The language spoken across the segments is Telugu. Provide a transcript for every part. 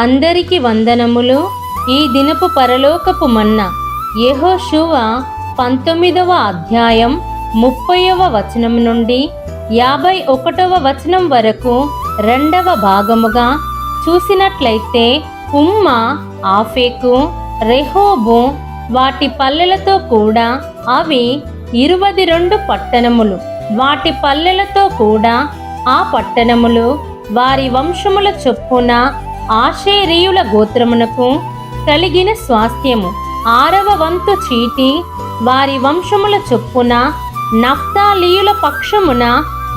అందరికి వందనములు. ఈ దినపు పరలోకపు మన్న యెహోషువ పంతొమ్మిదవ అధ్యాయం ముప్పైవ వచనం నుండి యాభై ఒకటవ వచనం వరకు రెండవ భాగముగా చూసినట్లయితే ఉమ్మ ఆఫేకు రెహోబు వాటి పల్లెలతో కూడా అవి ఇరువది రెండు పట్టణములు. వాటి పల్లెలతో కూడా ఆ పట్టణములు వారి వంశముల చొప్పున ఆశేరీయుల గోత్రమునకు కలిగిన స్వాస్థ్యము. ఆరవ వంతు చీటి వారి వంశముల చొప్పున నఫ్తాలీయుల పక్షమున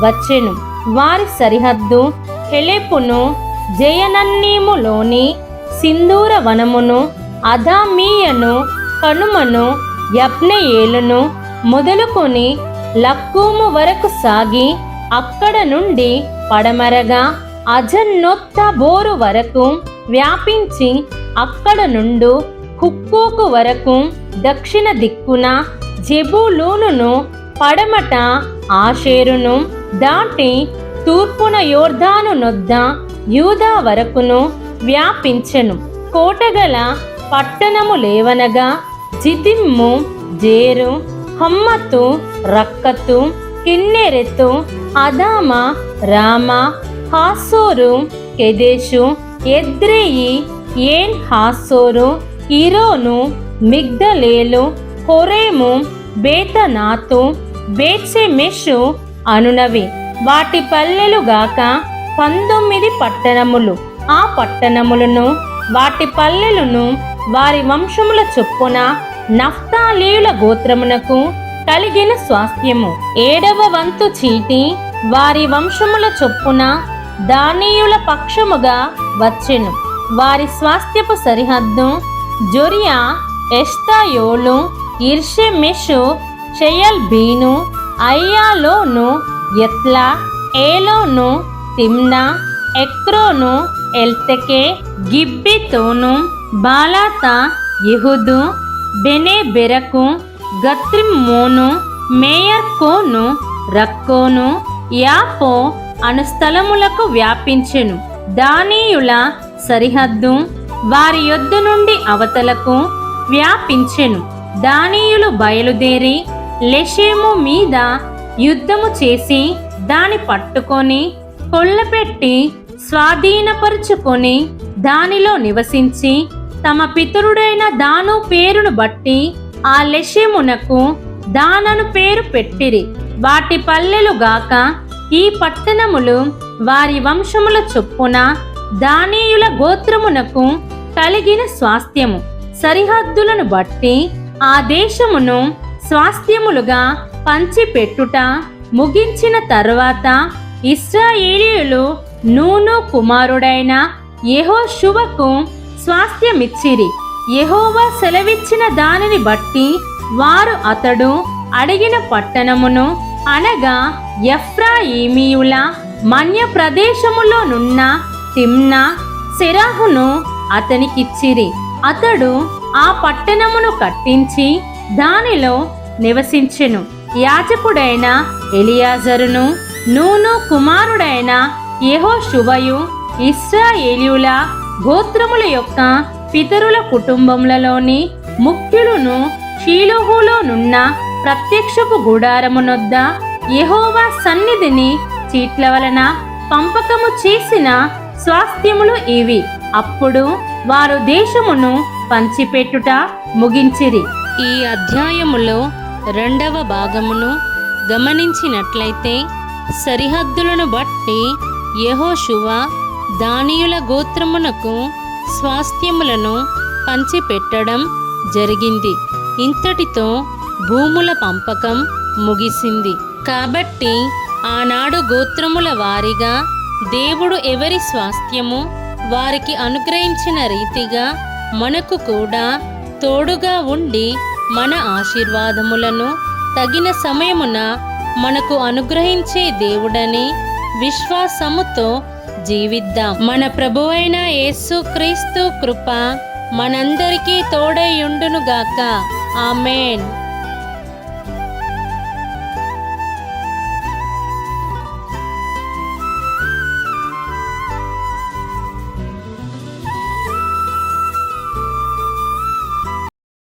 వచ్చెను. వారి సరిహద్దు హెలెపును జయనన్నీములోని సింధూర వనమును అధామీయను కనుమను యజ్ఞయేలును మొదలుకొని లక్కూము వరకు సాగి అక్కడ నుండి పడమరగా అజన్నొత్త బోరు వరకు వ్యాపించి అక్కడ నుండు హుక్కోకు వరకు దక్షిణ దిక్కున జెబూలూనును పడమట ఆషేరును దాటి తూర్పున యోర్ధాను నొద్ద యూదా వరకును వ్యాపించెను. కోటగల పట్టణము లేవనగా జితిమ్ము జేరు హమ్మతు రక్కతు కిన్నెరెతు అదామ రామ హాసోరు కెదేషు ఎద్రేయి ఏన్ హాసోరు ఇరోను మిగ్దలేలు హొరేము బేతనాతు బేత్సెమెషు అనునవి. వాటి పల్లెలుగాక పంతొమ్మిది పట్టణములు. ఆ పట్టణములను వాటి పల్లెలను వారి వంశముల చొప్పున నఫ్తాలీయుల గోత్రమునకు కలిగిన స్వాస్థ్యము. ఏడవ వంతు చీటి వారి వంశముల చొప్పున దానీయుల పక్షముగా వచ్చెను. వారి స్వాస్థ్యపు సరిహద్దు జొరియా ఎస్తాయోలు ఇర్షెమెషు షెయల్ బీను అయ్యాలోను ఎత్లా ఏలోను తిమ్నా ఎక్రోను ఎల్తెకే గిబ్బితోను బాలాత యెహుదు బెనే బెరకు గత్రిమ్మోను మేయర్కోను రక్కోను యాపో అను స్థలములకు వ్యాపించెను. దానీయుల సరిహద్దు వారి యొద్ద నుండి అవతలకు వ్యాపించెను. దానీయులు బయలుదేరి లెషేము మీద యుద్ధము చేసి దాని పట్టుకొని కొళ్ళపెట్టి స్వాధీనపరుచుకొని దానిలో నివసించి తమ పితరుడైన దాను పేరును బట్టి ఆ లెషెమునకు దానను పేరు పెట్టిరి. వాటి పల్లెలు గాక ఈ పట్టణములు వారి వంశముల చొప్పున దానీయుల గోత్రమునకు కలిగిన స్వాస్థ్యము. సరిహద్దులను బట్టి ఆ దేశమును స్వాస్థ్యములుగా పంచిపెట్టుట ముగించిన తర్వాత ఇస్రాయేలీయులు నూను కుమారుడైన యహోశువకు స్వాస్థ్యమిచ్చిరి. యహోవా సెలవిచ్చిన దానిని బట్టి వారు అతడు అడిగిన పట్టణమును అనగా ఎఫ్రాయిమీయుల మన్య ప్రదేశములోనున్న తిమ్నా సిరాహును అతనికిచ్చిరి. అతడు ఆ పట్టణమును కట్టించి దానిలో నివసించెను. యాజకుడైన ఎలియాజరును నూను కుమారుడైన యెహోషువయు ఇస్రాయేలీయుల గోత్రముల యొక్క పితరుల కుటుంబములలోని ముఖ్యులను షీలోహులోనున్న ప్రత్యక్షపు గుడారమునొద్ద యహోవా సన్నిధిని చీట్ల వలన పంపకము చేసిన స్వాస్థ్యములు ఇవి. అప్పుడు వారు దేశమును పంచిపెట్టుట ముగించిరి. ఈ అధ్యాయములో రెండవ భాగమును గమనించినట్లయితే సరిహద్దులను బట్టి యహోశువ దానియుల గోత్రమునకు స్వాస్థ్యములను పంచిపెట్టడం జరిగింది. ఇంతటితో భూముల పంపకం ముగిసింది. కాబట్టి ఆనాడు గోత్రముల వారిగా దేవుడు ఎవరి స్వాస్థ్యము? వారికి అనుగ్రహించిన రీతిగా మనకు కూడా తోడుగా ఉండి మన ఆశీర్వాదములను తగిన సమయమున మనకు అనుగ్రహించే దేవుడని విశ్వాసముతో జీవిద్దాం. మన ప్రభువైన యేసు క్రీస్తు కృప మనందరికీ తోడై ఉండునుగాక. ఆమెన్.